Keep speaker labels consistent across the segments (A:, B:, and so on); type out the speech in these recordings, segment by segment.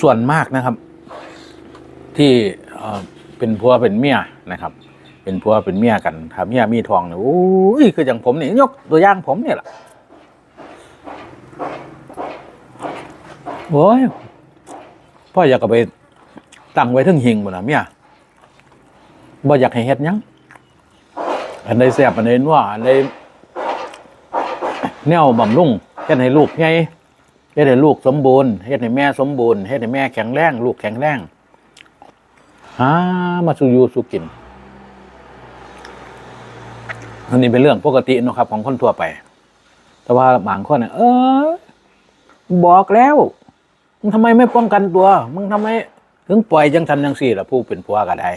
A: ส่วนมากนะครับ ที่เป็นผัวเป็นเมียนะครับ เป็นผัวเป็นเมียกันถ้าเมียมีทองเนี่ยโอ้ยคืออย่างผมเนี่ยยกตัวอย่างผมเนี่ยแหละโอ้ยพ่ออยากไปตั้งไว้ทึงหิงบ่นะเมียบ่อยากให้เฮ็ดยังอันใดแซ่บอันใดนัวอันใดแนวบำรุงเฮ็ดให้ลูกไง เฮ็ดให้ลูกสมบูรณ์เฮ็ดให้แม่สมบูรณ์เฮ็ดให้แม่แข็งแรง ลูกแข็งแรงหามาสู่อยู่สู่กิน อันนี้เป็นเรื่องปกตินะครับ ของคนทั่วไป แต่ว่าบางคนเนี่ยเออ บอกแล้วมึงทำไมไม่ป้องกันตัว มึงทำไม ถึงปล่อยจังทันจังสี่ล่ะผู้เป็นผัวก็ได้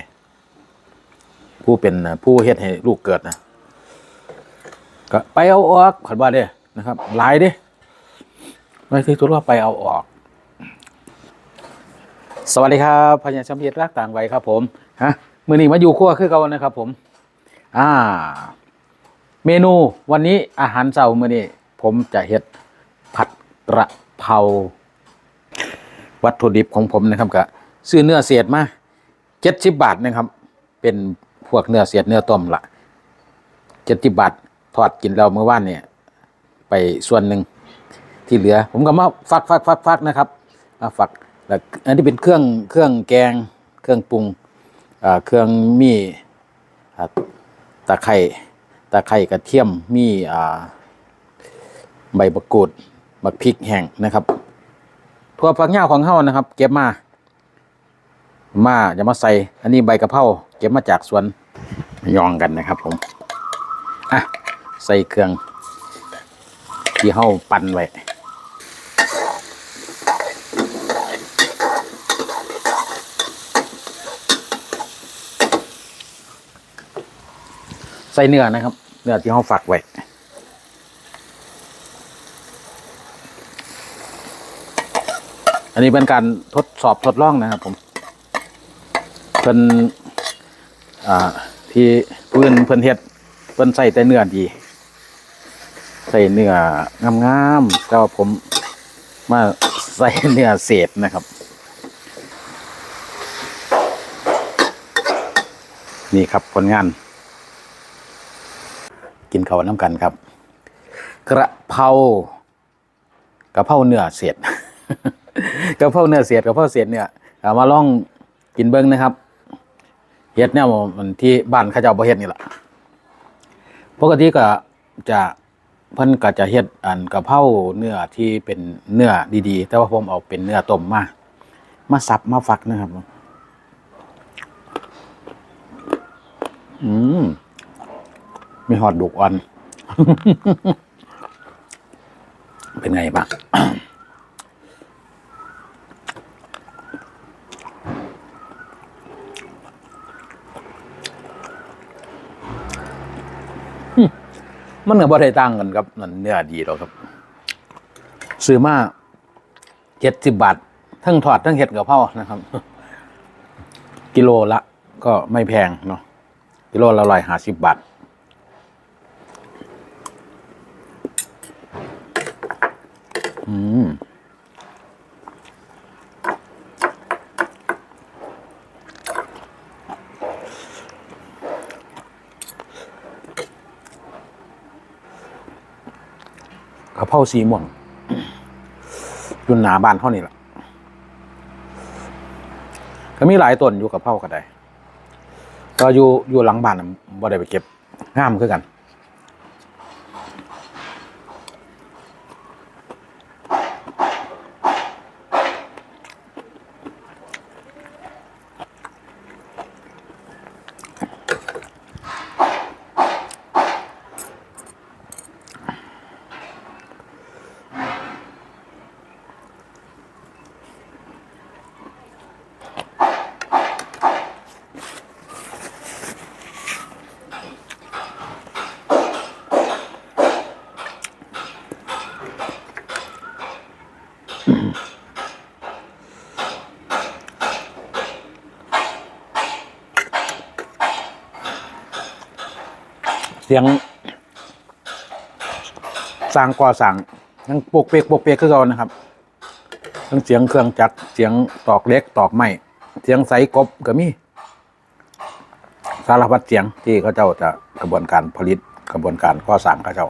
A: ผู้เป็นผู้เฮ็ดให้ลูกเกิดนะก็ไปเอาออกขันว่าเด้นะครับหลายเด้ ไม่ที่สุดว่าไปเอาออก สวัสดีครับพญาชมพีรักต่างวัยครับผมฮะมือนี้มาอยู่ครัวคือเก่านะครับผม อ่า เมนูวันนี้อาหารเช้ามื้อนี้ผมจะเฮ็ดผัดกระเพราวัตถุดิบของผมนะครับก็ซื้อเนื้อเศษมาเจ็ดสิบบาทนะครับ เป็นพวกเนื้อเศษเนื้อต้มละเจ็ดสิบบาททอดกินแล้วเมื่อวานเนี่ย ไปส่วนหนึ่ง ที่เหลือ ผมก็มาฟักฟักฟักฟักนะครับมาฝักแล้วอันนี้เป็นเครื่องเครื่องแกงเครื่องปรุงเครื่องมีตะไคร่ตะไคร่กระเทียมมีใบมะกรูดบักพริกแห้งนะครับทั่วฝักหย้าของเฮานะครับ เก็บมา มาจะมาใส่ อันนี้ใบกะเพราเก็บมาจากสวนยองกันนะครับผมอะใส่เครื่องที่เฮาปั่นไว้ ใส่เนื้อนะครับ เนื้อที่เฮาฝักไว้อันนี้เป็นการทดสอบทดลองนะครับผมเพิ่นอ่าที่เพื่อนเพิ่นเฮ็ดเพิ่นใส่แต่เนื้อดี ใส่เนื้องามๆแต่ว่าผมมาใส่เนื้อเศษนะครับ นี่ครับผลงาน กินข้าวน้ำกันครับ กระเพรากระเพราเนื้อเศษกระเพราเนื้อเศษกระเพราเศษเนี่ยมาลองกินเบิ้งนะครับเฮ็ดเนี่ยมันที่บ้านข้าเจ้าบ่เฮ็ดนี่แหละปกติก็จะเพิ่นก็จะเฮ็ดอันกระเพราเนื้อที่เป็นเนื้อดีๆ แต่ว่าผมเอาเป็นเนื้อต้มมา มาสับมาฝักนะครับ อืม มีหอดดุกอ่อน เป็นไงบ้างมันก็บ่ได้ต่างกันครับนั่นเนื้อดีหรอกครับ ซื้อมาเจ็ดสิบบาท ทั้งทอดทั้งเห็ดกับเพรานะครับ กิโลละก็ไม่แพงเนาะกิโลละร้อยห้าสิบบาทะเพราสีม่วงอยู่หนาบ้านเท่านี้แหละก็มีหลายต้นอยู่กระเพราก็ได้ก็อยู่อยู่หลังบ้านนะบ่ได้ไปเก็บงามคือกัน เสียงสร้างก่อสร้างยังปกเปียกปกเปียกคือเก่านะครับทั้งเสียงเครื่องจักรเสียงตอกเล็กตอกไม้เสียงใสกบก็มีสารพัดเสียงที่เขาเจ้าจะกระบวนการผลิตกระบวนการก่อสร้างเขาเจ้า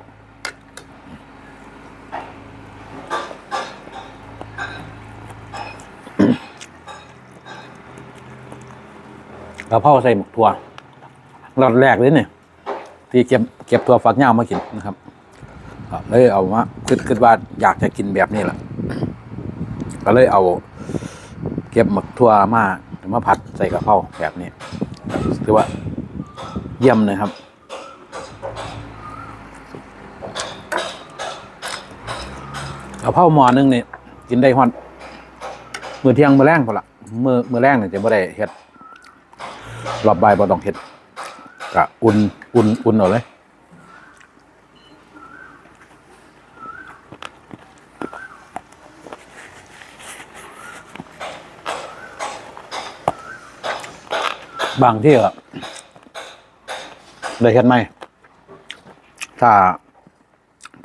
A: กระเพราใส่หมกถั่วรอดแรกเลยเนี่ย ที่เก็บเก็บตัวฝักยาวมากินนะครับเลยเอามาคิดคิดว่าอยากจะกินแบบนี้แหละก็เลยเอา เก็บหมกถั่วมามาผัดใส่กระเพราแบบนี้ถือว่าเยี่ยมเลยครับกระเพราหมอนึงนี่กินได้ฮอนมือเที่ยงมือแรงพอละมือมือแรงเนี่ยจะไม่ได้เฮ็ดรอบใบบ่ต้องเฮ็ด กะอุ่นอุ่นอุ่นเอาเลยบางที่ก็ได้เฮ็ดไหม ถ้า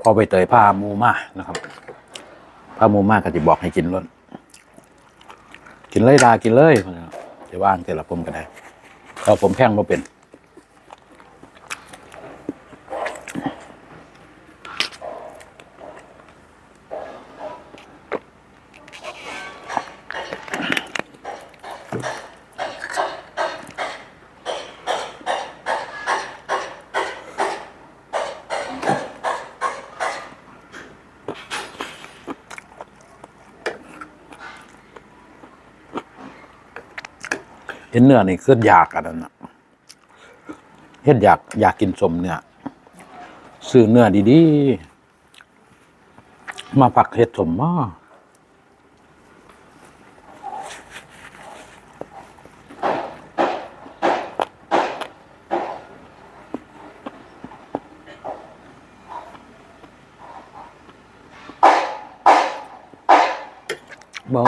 A: พอไปเตยผ้ามูมานะครับผ้ามูมาก็จะบอกให้กินล้นกินเลยดากินเลยจะว่างแต่ละผมก็ได้เราผมแพงมาเป็น ห็นเนื้อนี่คืออยากอันนั้นนะเฮ็ดอยากอยากกินสมเนื้อซื้อเนื้อดีๆ มาผักเฮ็ดสมมาบอ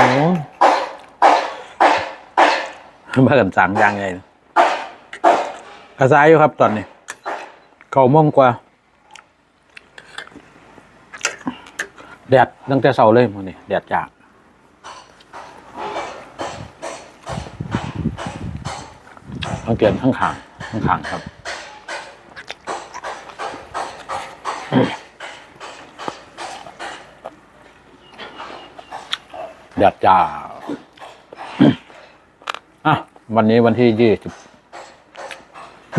A: มากันสั่งยังไงกระซายอยู่ครับตอนนี้เก่าโมงกว่า แดดตั้งแต่เช้าเลยมันนี่แดดจากต้องเปลี่ยนข้างขางข้างขางครับแดดจาอะ วันนี้วันที่ยี่สิบ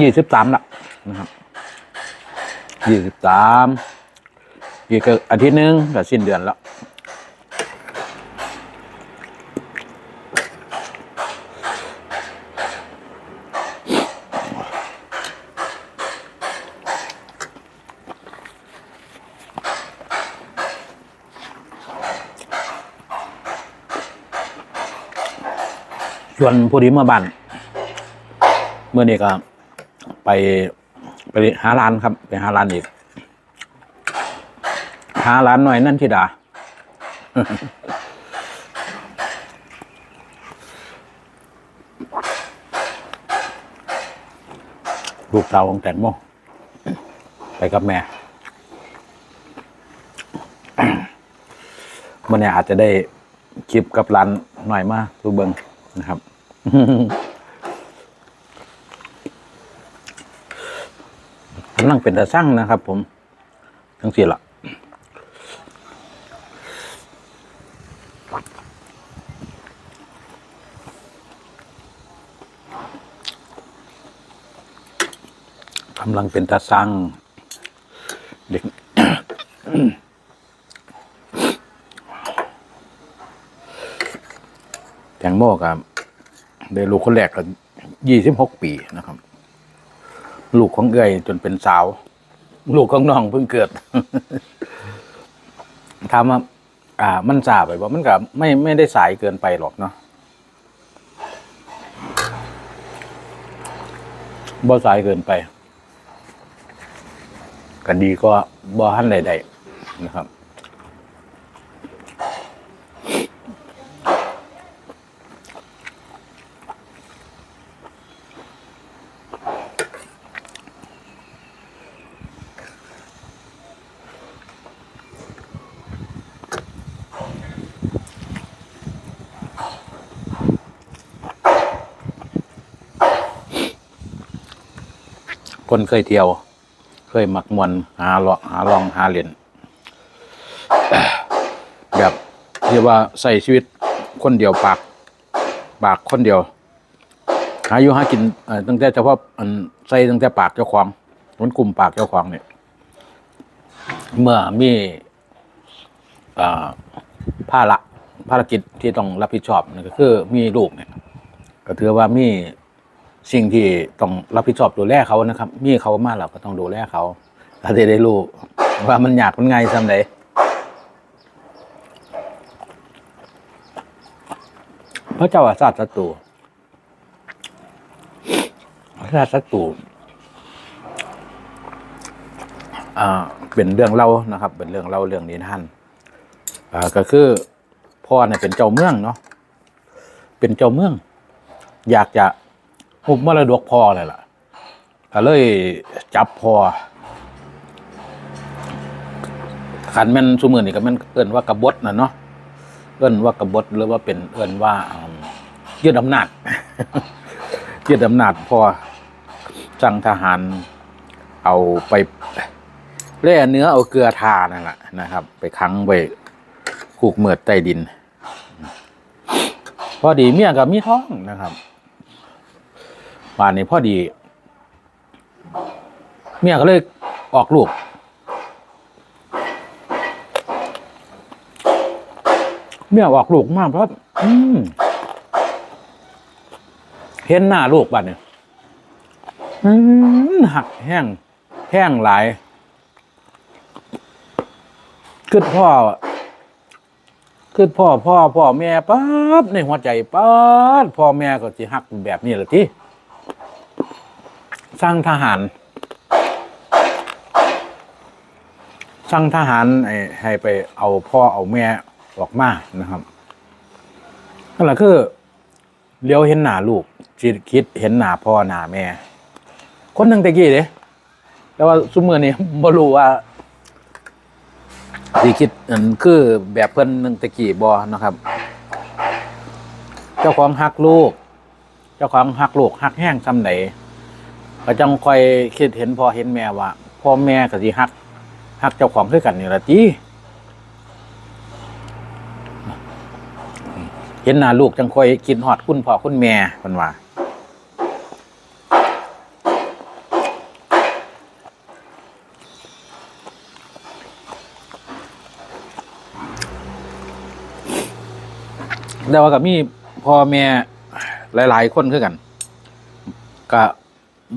A: ยี่สิบสามละนะครับยี่สิบสามอีกอาทิตย์หนึงก็สิ้นเดือนแล้ว ส่วนผู้ที่เมื่อบ้านเมื่อนี้ก็ไปไปหาร้านครับ ไปหาร้านอีก หาร้านหน่อยนั่นทิดาลูกสาวของแตงโมไปกับแม่เมื่อนี้อาจจะได้คลิปกับร้านหน่อยมากดูเบิงนะครับ กำลังเป็นตาสร้างนะครับ ผม ทั้งสี่ละกำลังเป็นตาสร้างเด็กแตงโมกับ ได้ลูกคนแรกก็ยี่สิบหกปีนะครับ ลูกของเอื้อยจนเป็นสาว ลูกของน้องเพิ่งเกิดถามว่าอ่า มันสาไปบ่มันก็ไม่ไม่ได้สายเกินไปหรอกเนาะบ่สายเกินไปก็ดีก็บ่หันใดๆนะครับ คนเคยเที่ยว เคยมักมวนหาเลาะหาลองหาเล่นแบบที่ว่าใส่ชีวิตคนเดียวปากปากคนเดียว หาอยู่หากินตั้งแต่เฉพาะอันใส่ตั้งแต่ปากเจ้าของมันกลุ่มปากเจ้าของเนี่ยเมื่อมีอ่าภาระภารกิจที่ต้องรับผิดชอบนั่นก็คือมีลูกเนี่ยก็ถือว่ามี สิ่งที่ต้องรับผิดชอบดูแลเขานะครับ มีเขามาเราก็ต้องดูแลเขาถ้าได้ได้รู้ว่ามันอยากมันไงสำใดพระเจ้าอาซาสศัตรูพระราชศัตรูเป็นเรื่องเล่านะครับ เป็นเรื่องเล่าเรื่องนี้ท่านก็คือพ่อเนี่ยเป็นเจ้าเมืองเนาะเป็นเจ้าเมือง อยากจะ หุบมรดกพ่อเลยล่ะก็เลยจับพ่อขันแม่นสุมือนี่ก็แม่นเอิ้นว่ากบฏนะเนาะเอิ้นว่ากบฏหรือว่าเป็นเอิ้นว่าอืมยึดอำนาจยึดอำนาจพ่อสั่งทหารเอาไปแล่เนื้อเอาเกลือทานั่นแหละนะครับ ไปขังไว้คูกเมือดใต้ดิน พอดีเมียกับมีท้องนะครับ ป่านนี้พอดี เมียก็เลยออกลูก เมียออกลูกมากเพราะเห็นหน้าลูกบัดเนี่ยหักแห้งแห้งหลายคือพ่อคือพ่อพ่อพ่อแม่ปั๊บในหัวใจปั๊บพ่อแม่ก็สิฮักแบบนี้แหละที่ สร้างทหาร สร้างทหารไอ้ให้ไปเอาพ่อเอาแม่ออกมานะครับนั่นแหละคือเลี้ยวเห็นหน้าลูกคิดคิดเห็นหน้าพ่อหน้าแม่ คนหนึ่งตะกี้เด้แต่ว่าซุมือนี้บ่รู้ว่าสิคิดอันคือแบบเพิ่นหนึ่งตะกี้บอนะครับ เจ้าของฮักลูก เจ้าของฮักลูกฮักแห้งซ้ำไหน ก็จังคอยคิดเห็นพอเห็นแม่ว่าพ่อแม่ก็สิฮักฮักเจ้าของคือกันนี่ละจีเห็นหน้าลูกจังคอยคิดฮอดคุณพ่อคุณแม่เพิ่นว่าแต่ว่ากับมีพ่อแม่หลาย ๆ คนคือกัน ก็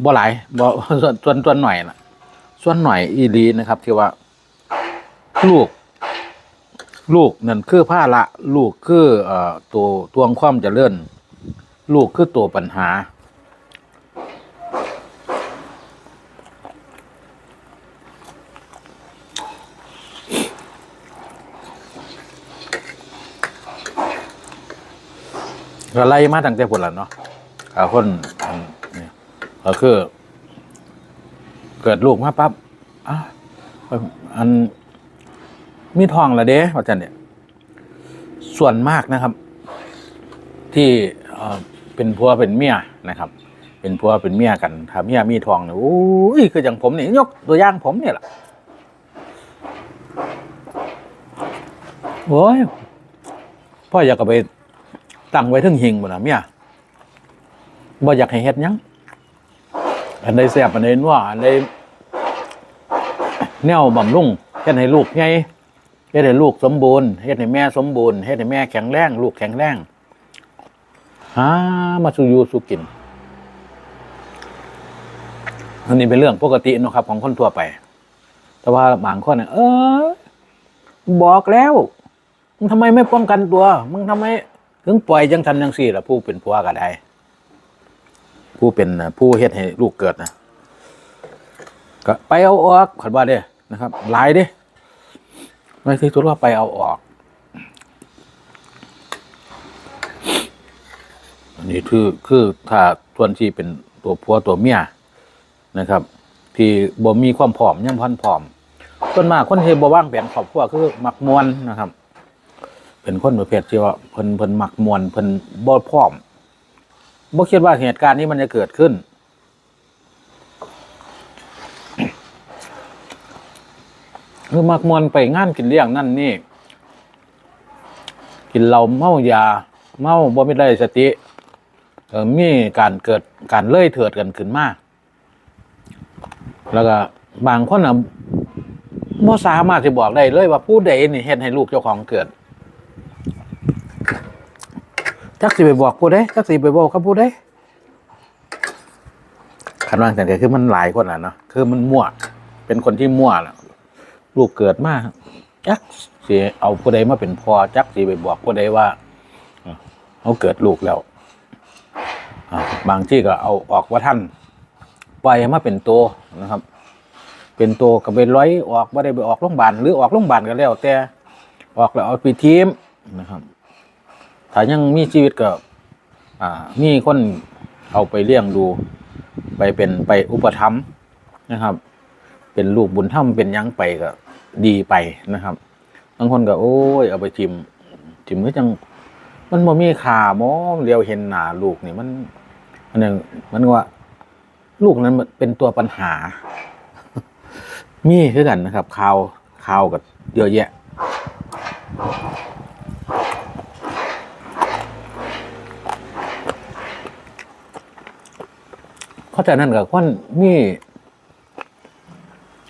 A: บ่หลายบ่ส่วนส่วนส่วนหน่อยนะส่วนหน่อยอีหลีนะครับ ที่ว่า ลูก ลูกนั่นคือผ้าละ ลูกคือเอ่อตัวตวงความเจริญลูกคือตัวปัญหาก็ไล่มาตั้งแต่พุ่นละเนาะอ่าคนอัน ก็คือ เกิดลูกมาปั๊บอะอันมีทองละเด้ว่าจันเนี่ยส่วนมากนะครับ ที่เป็นผัวเป็นเมียนะครับ เป็นผัวเป็นเมียกันถ้าเมียมีทองเนี่ยโอ้ยคืออย่างผมเนี่ยยกตัวอย่างผมเนี่ยแหละโอ้ยพ่ออยากไปตั้งไว้ถึงหิงบ่นะเมียบ่อยากให้เฮ็ดยัง อันใดแซ่บอันใดนัวอันใดแนวบำรุงเฮ็ดให้ลูกใหญ่เฮ็ดให้ลูกสมบูรณ์เฮ็ดให้แม่สมบูรณ์เฮ็ดให้แม่แข็งแรงลูกแข็งแรงหามาสู่อยู่สู่กิน อันนี้เป็นเรื่องปกตินะครับ ของคนทั่วไป แต่ว่าบางคนเนี่ยเออ บอกแล้ว มึงทำไมไม่ป้องกันตัว มึงทำไม ถึงปล่อยจังทันจังสี่ล่ะผู้เป็นผัวก็ได้ ผู้เป็นผู้เฮ็ดให้ลูกเกิดนะก็ไปเอาออกขันว่าเด้นะครับหลายเด้ไม่ที่สุดว่าไปเอาออกอันนี้คือคือถ้าส่วนที่เป็นตัวผัวตัวเมียนะครับ ที่บ่มีความผอมยังพันผอมส่วนมากคนที่บ่ว่างแผนครอบครัวคือมักมวนนะครับ เป็นคนประเภทที่ว่าเพิ่นเพิ่นมักมวนเพิ่นบ่พร้อม บ่คิดว่าเหตุการณ์นี้มันจะเกิดขึ้น คือมักมวนไปงานกินเลี้ยงนั่นนี่ กินเหล้าเมายา เมาบ่ไม่ได้สติเออมีการเกิดการเล่ยเถิดกันขึ้นมาก แล้วก็บางคนอะบ่สามารถที่บอกได้เลยว่าผู้ใดนี่เฮ็ดให้ลูกเจ้าของเกิด จักสิไปบอกผู้ใดจักสิไปบอกกับผู้ใดคันว่าแต่คือมันหลายคนอะเนาะคือมันมั่ว เป็นคนที่มั่วน่ะลูกเกิดมาจักสิเอาผู้ใดมาเป็นพ่อจักสิไปบอกผู้ใดว่าเขาเกิดลูกแล้วบางที่ก็เอาออกว่าท่านปล่อยมาเป็นตัวนะครับ เป็นตัวก็เป็นร้อยออกว่าได้ไปออกโรงพยาบาลหรือออกโรงพยาบาลก็แล้วแต่ออกแล้วเอาไปทีมนะครับ ถ้ายังมีชีวิตก็อ่ามีคนเอาไปเลี้ยงดู ไปเป็นไปอุปถัมภ์นะครับ เป็นลูกบุญธรรมเป็นยังไปก็ดีไปนะครับบางคนก็โอ้ยเอาไปจิมจิมก็จังมันบ่มีค่าหมอเดียวเห็นหนาลูกนี่มันมันยังมันว่า ลูกนั้นมันเป็นตัวปัญหา มีคือกันนะครับข่าวข่าวกับเยอะแยะ เพราะฉะนั้นกับคนมี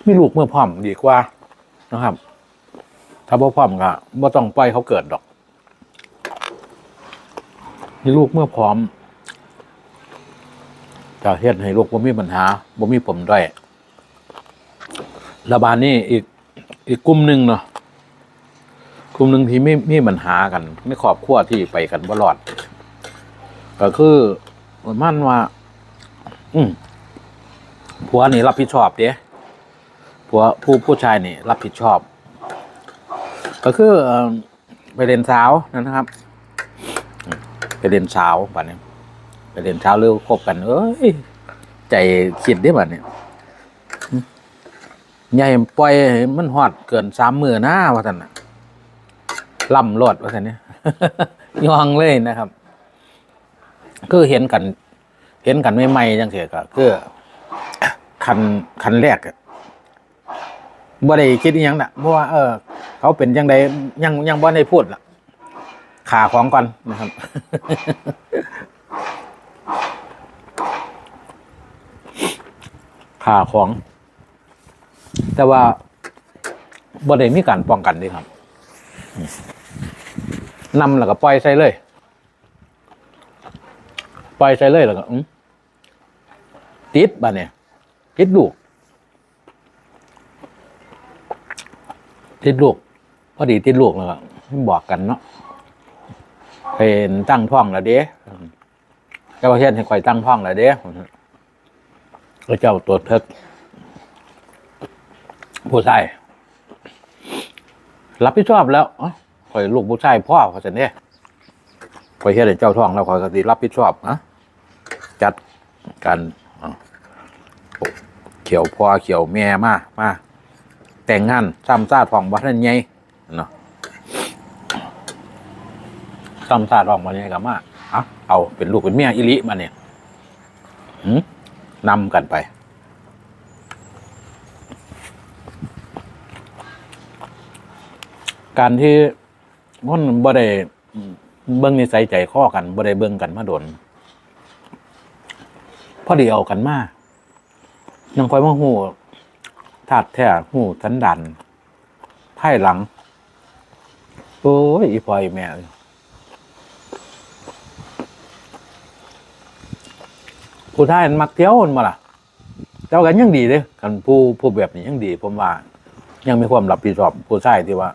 A: มีลูกเมื่อพร้อมดีกว่านะครับ ถ้าบ่พร้อมก็บ่ต้องปล่อยเขาเกิดดอกมีลูกเมื่อพร้อมจะเฮ็ดให้ลูกบ่มีปัญหาบ่มีผมด้อยระบาดนี่อีกอีกกลุ่มหนึ่งเนาะกลุ่มหนึ่งที่ไม่มีปัญหากัน ไม่ครอบครัวที่ไปกันบ่รอด ก็คือมันว่า อืมผัวนี่รับผิดชอบเด้ผัวผู้ผู้ชายนี่ รับผิดชอบ ก็คือไปเรียนสาวนะครับ ไปเรียนสาวบัดนี้ไปเรียนสาวหรือคบกัน เอ้ยใจคิดได้บัดนี้ใหญ่ปล่อยมันฮอดเกินสามมือหน้าว่าท่านน่ะล่ำรอดว่าท่านเนี่ยยองเลยนะครับ คือเห็นกัน เห็นกันไม่ไม่ๆจังเสียก็คือคันคันแรกบ่ได้คิดอหยังน่ะเพราะว่า เออ เขาเป็นจังไดยังยังบ่ได้พูดล่ะขาของก่อนนะครับขาของ แต่ว่าบ่ได้มีการป้องกันเดีครับนำแล้วก็ปล่อยใส่เลย ปล่อยใส่เลยแล้วก็อื้ ติดบ้านเนี่ยติดลูกติดลูกพอดีติดลูกแล้วก็บอกกันเนาะเป็นตั้งท้องแล้วเด้เจ้าประเทศให้คอยตั้งท้องแล้วเด้ก็เจ้าตัวเพิกผู้ชายรับผิดชอบแล้วอ๋อคอยลูกผู้ชายพ่อเขาจะเนี่ยคอยเฮ็ดให้เจ้าท้องแล้วคอยก็สิรับผิดชอบนะจัดการ เขียวพ่อเขียวแม่มามาแต่งงานซ้ำซาท้องบ่ทันใหญ่เนาะซ้ำซาท้องบ่ใหญ่ก็มาเอาเอาเป็นลูกเป็นเมียอิลิมาเนี่ยนำกันไปการที่คนบ่ได้เบิ้งนิสัยใจข้อกันบ่ได้เบิ้งกันมาโดนพอดีเอากันมา ยังคอยมาหูธาตุแท้หูสันดันไพ่หลัง โอ้ยอีพอยแม่ผู้ชายมันมักเที่ยวมันมาล่ะเจ้ากันยังดีเลยกันผู้ผู้แบบนี้ยังดีผมว่า ยังมีความรับผิดชอบผู้ชายที่ว่า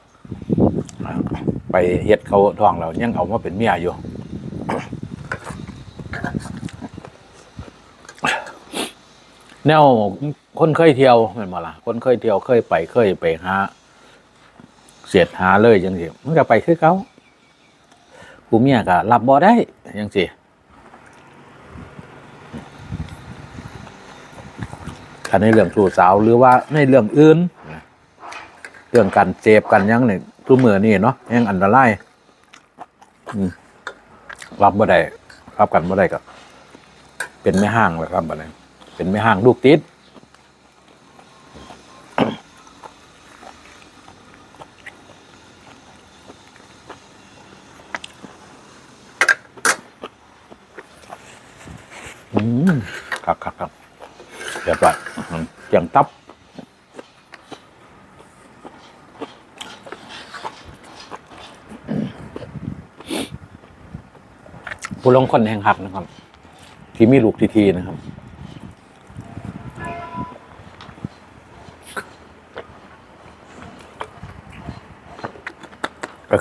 A: ไปเฮ็ดเขาท้องเรายังเอามาเป็นเมียอยู่ แนวคนเคยเที่ยวแม่นบ่ล่ะคนเคยเที่ยวเคยไปเคยไปหาเสียดหาเลยจังซี่มันก็ไปคือเขาผู้เมียก็รับบ่ได้จังซี่ถ้าในเรื่องชู้สาวหรือว่าในเรื่องอื่น เรื่องการเสพกันยังเนี่ยทุกมือนี่เนาะยังอันตรายรับบ่ได้รับกันบ่ได้ก็ เป็นไม่ห้างเลยครับบ่ได้ เป็นไม่ห่างลูกติดครักครักครับเรียบร้อยอย่างตับผู้ลงคนแห่งหักนะครับ ที่มีลูกทีทีนะครับ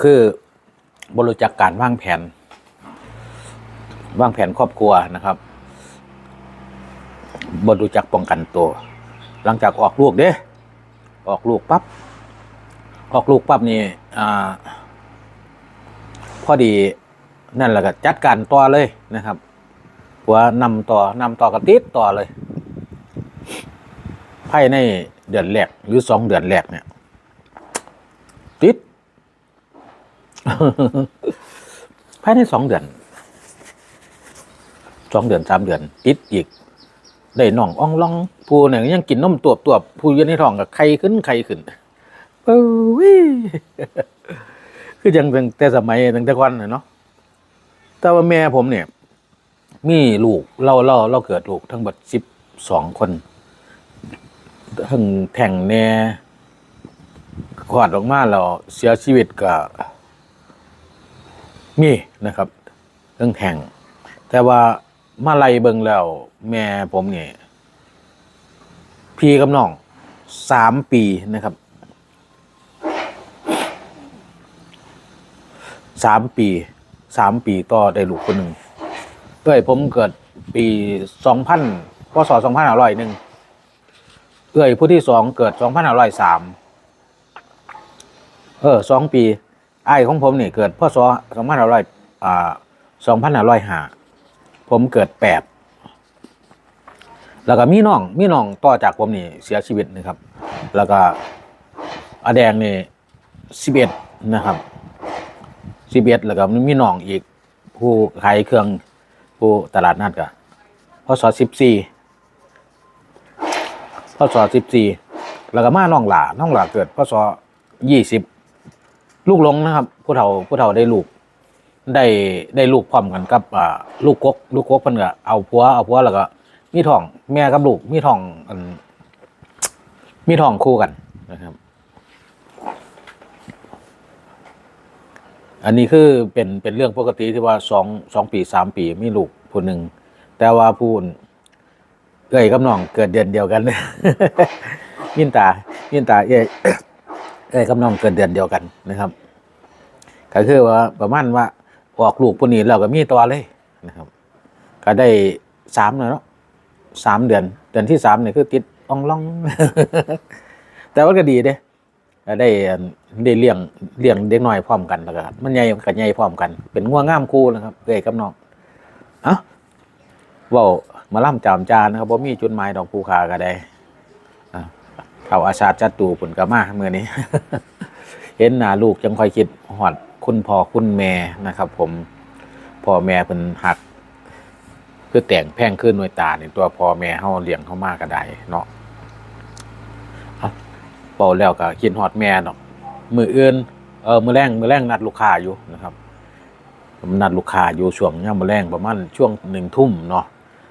A: คือบรู้จักการวางแผน วางแผนครอบครัวนะครับบรู้จักป้องกันตัว หลังจากออกลูกเด้ออกลูกปั๊บออกลูกปั๊บนี่อ่าพอดีนั่นแหละก็จัดการต่อเลยนะครับหัวนำต่อนำต่อกับติดต่อเลยภายในเดือนแรกหรือสองเดือนแรกเนี่ย ติด ภายในสองเดือนสองเดือนสามเดือนติดอีก ได้น่องอ่องล่องผู้เนี่ยยังกินนมตัวตัวผู้ยืนในท้องกับไข่ขึ้นไข่ขึ้นเอ้ยคือยังตั้งแต่สมัยตั้งแต่ก่อนเนาะแต่ว่าแม่ผมเนี่ย มีลูกเราเราเราเกิดลูกทั้งหมดสิบสองคนทั้งแท่งแน่ขวดออกมาเราเสียชีวิตก็ มีนะครับเรื่องแท่ง แต่ว่ามาไล่เบิงแล้ว แม่ผมเนี่ยพี่กับน้องสามปีนะครับสามปีสามปีต่อได้ลูกคนหนึ่งเอ้ยผมเกิดปีสองพันพศสองพันห้าร้อยหนึ่งเอ้ยผู้ที่สองเกิดสองพันห้าร้อยสามเออสองปี ไอ้ายของผมนี่เกิดพศสองพันห้าร้อยอ่าสองพันห้าร้อยห้าผมเกิดแปดแล้วก็มีน้องมีน้องต่อจากผมนี่เสียชีวิตนะครับ แล้วก็อาแดงนี่สิบเอ็ดนะครับสิบเอ็ดแล้วก็มีน้องอีก ผู้ขายเครื่องผู้ตลาดนัดก็พศสิบสี่พศสิบสี่แล้วก็มาน้องหลาน้องหลาเกิดพศยี่สิบ ลูกหลงนะครับ ผู้เฒ่าผู้เฒ่าได้ลูก ได้ได้ลูกพร้อมกันกับอ่าลูกกกลูกกกเพิ่นก็เอาผัวเอาผัวแล้วก็มีท้อง แม่กับลูกมีท้องอันมีท้องคู่กันนะครับ อันนี้คือเป็นเป็นเรื่องปกติที่ว่าสองสองปีสามปีมีลูกผู้หนึ่งแต่ว่าผู้เอ้ยกับน้องเกิดเดือนเดียวกัน ยินตายินตาเอ้ย เอ้ยกับน้องเกิดเดือนเดียวกันนะครับก็คือว่าประมาณว่าออกลูกผู้นี้เราก็มีตัวเลยนะครับ ก็ได้สามแล้วเนาะสามเดือน เดือนที่สามเนี่ยคือติดอ่องล่อง แต่ว่าก็ดีเด้ได้ได้เลี้ยงเลี้ยงเด็กน้อยพร้อมกันแล้วก็มันใหญ่กับใหญ่พร้อมกัน เป็นง่วงงามคู่นะครับเอ้ยกับน้องเอ้าว้ามาล่ำจามจานนะครับบ่มีจุดหมายดอกภูคาก็ได้ เข้าอาชาติจัตุผลก็มาเมื่อนี้ เห็นหน้าลูกจังค่อยคิดฮอดคุณพ่อคุณแม่นะครับ ผมพ่อแม่เพิ่นหักคือแต่งแพ่งขึ้นหน่วยตาในตัวพ่อแม่เฮาเลี้ยงเฮามากก็ได้เนาะเป่าแล้วก็กินฮอดแม่ดอกมืออื่นเออมือแรงมือแรงนัดลูกค้าอยู่นะครับผมนัดลูกค้าอยู่ช่วงย่ำมือแรงประมาณช่วงหนึ่งทุ่มเนาะ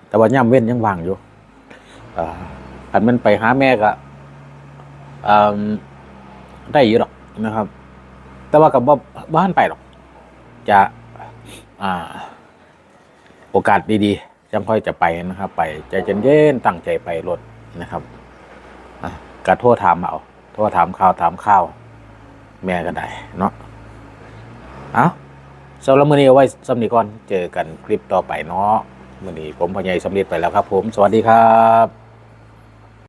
A: แต่ว่าย่ำเว้นยังว่างอยู่อ่ออันมันไปหาแม่ก็เอ่อ ได้อยู่หรอกนะครับ แต่ว่ากับว่าบ้านไปหรอก จะอ่าโอกาสดีๆจังค่อยจะไปนะครับ ไปใจเย็นๆตั้งใจไปรถนะครับอะโทรถามเอาโทรถามข่าวถามข้าว แม่ก็ได้เนาะเอาสำหรับมือนี้เอาไว้สำนีก่อนเจอกันคลิปต่อไปเนาะมือนี้ผมพอใหญายสำเร็จไปแล้วครับ ผมสวัสดีครับ